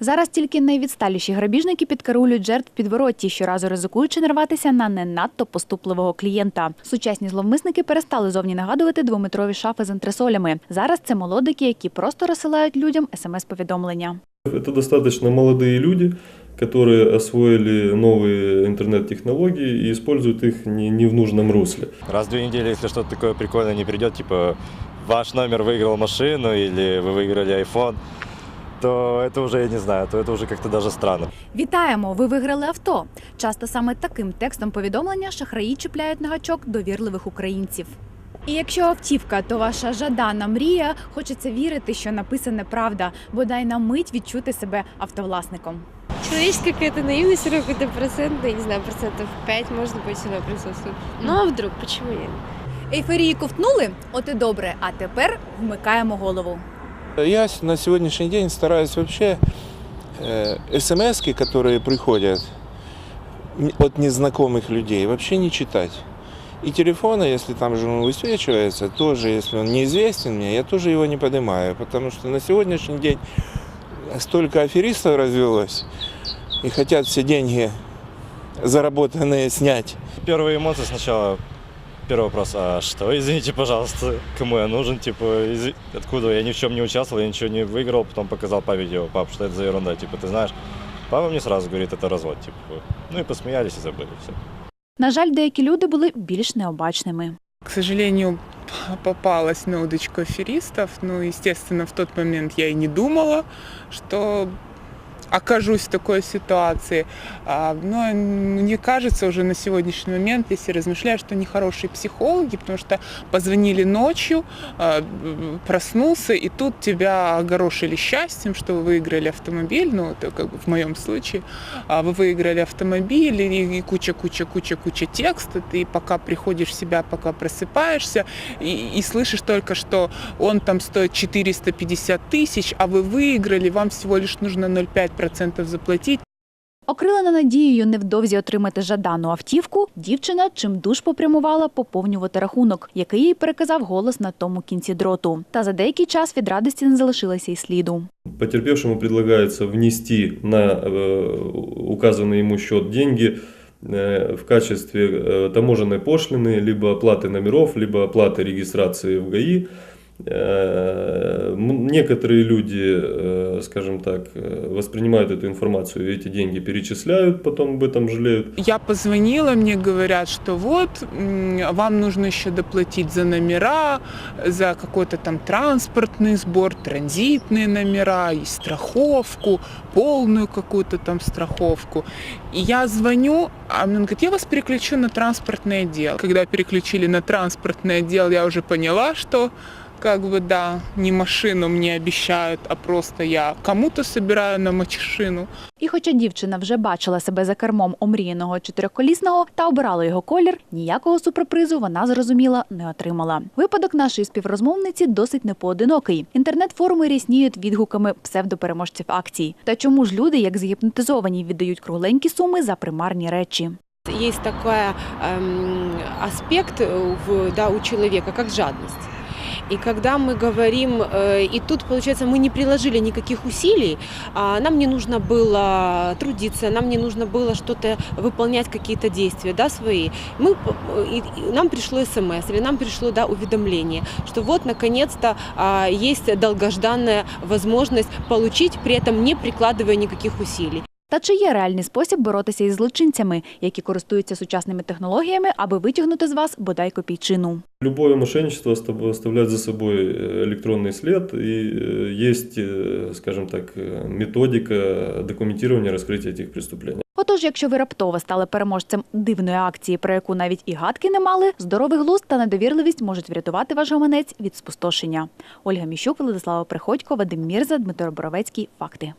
Зараз тільки найвідсталіші грабіжники підкарулюють жертв підворотті, щоразу ризикуючи нарватися на не надто поступливого клієнта. Сучасні зловмисники перестали зовні нагадувати двометрові шафи з антресолями. Зараз це молодики, які просто розсилають людям смс-повідомлення. Это достаточно молодые люди, которые освоили новые интернет-технологии и используют их не, не в нужном русле. Раз в две недели, если что-то такое прикольное не придет, типа ваш номер выиграл машину или вы выиграли iPhone, то это уже, я не знаю, то это уже как-то даже странно. Вітаємо! Ви виграли авто. Часто саме таким текстом повідомлення шахраї чіпляють на гачок довірливих українців. І якщо автівка, то ваша жадана мрія, хочеться вірити, що написане правда, бодай на мить відчути себе автовласником. Человеческая какая-то наивность, или какой-то процент, ну, я не знаю, процентов 5, может быть, она присутствует. Ну а вдруг, почему нет? Ейфорії ковтнули? От і добре. А тепер вмикаємо голову. Я на сегодняшний день стараюсь вообще э, смс, которые приходят от незнакомых людей, вообще не читать. И телефона, если там же он высвечивается, тоже, если он неизвестен мне, я тоже его не поднимаю, потому что на сегодняшний день столько аферистов развелось и хотят все деньги заработанные снять. Первые эмоции сначала, первый вопрос, а что, извините, пожалуйста, кому я нужен, типа, изв- откуда, я ни в чем не участвовал, я ничего не выиграл, потом показал по видео, пап, что это за ерунда, типа, ты знаешь, папа мне сразу говорит, это развод, типа, ну и посмеялись и забыли, все. На жаль, деякі люди були більш необачними. К сожалению, попалась на удочку аферистов. Ну, естественно, в тот момент я и не думала, что окажусь в такой ситуации. А, Но мне кажется уже на сегодняшний момент, если размышляю, что они хорошие психологи, потому что позвонили ночью, а, проснулся, и тут тебя огорошили счастьем, что вы выиграли автомобиль, ну, это как бы в моем случае, а вы выиграли автомобиль, и куча-куча-куча-куча текста, ты пока приходишь в себя, пока просыпаешься, и, и слышишь только, что он там стоит 450 тысяч, а вы выиграли, вам всего лишь нужно 0,5% заплатить. Окрилена надією невдовзі отримати жадану автівку, дівчина чимдуж попрямувала поповнювати рахунок, який їй переказав голос на тому кінці дроту. Та за деякий час від радості не залишилося й сліду. Потерпевшему предлагается внести на э, указанный ему счет деньги э, в качестве э, таможенной пошлины, либо оплаты номеров, либо оплаты регистрации в ГАИ. Э, м- Некоторые люди, э, скажем так, э, воспринимают эту информацию, и эти деньги перечисляют, потом об этом жалеют. Я позвонила, мне говорят, что вот, вам нужно еще доплатить за номера, за какой-то там транспортный сбор, транзитные номера, и страховку, полную какую-то там страховку. И я звоню, а мне говорит, я вас переключу на транспортный отдел. Когда переключили на транспортный отдел, я уже поняла, что как бы да, не машину мне обещают, а просто я кому-то собираю на машину. І хоча дівчина вже бачила себе за кермом омріяного чотириколісного та обирала його колір, ніякого суперпризу вона зрозуміла не отримала. Випадок нашої співрозмовниці досить непоодинокий. Інтернет-форуми рясніють відгуками псевдопереможців акцій. Та чому ж люди, як згіпнотизовані, віддають кругленькі суми за примарні речі? Есть такой эм, аспект э, в, да, у человека, как жадность. И когда мы говорим, э, и тут, получается, мы не приложили никаких усилий, а нам не нужно было трудиться, нам не нужно было что-то выполнять, какие-то действия да, свои. Мы, п- и- и нам пришло смс или нам пришло да, уведомление, что вот, наконец-то, а, есть долгожданная возможность получить, при этом не прикладывая никаких усилий. Та чи є реальний спосіб боротися із злочинцями, які користуються сучасними технологіями, аби витягнути з вас бодай копійчину? Любое мошенничество оста- оставляет за собой э, электронный след, и э, есть, э, скажем так, э, методика документирования раскрытия этих преступлений. Отож, якщо ви раптово стали переможцем дивної акції, про яку навіть і гадки не мали, здоровий глузд та недовірливість можуть врятувати ваш гаманець від спустошення. Ольга Міщук, Владислава Приходько, Вадим Мірза, Дмитро Боровецький. Факти.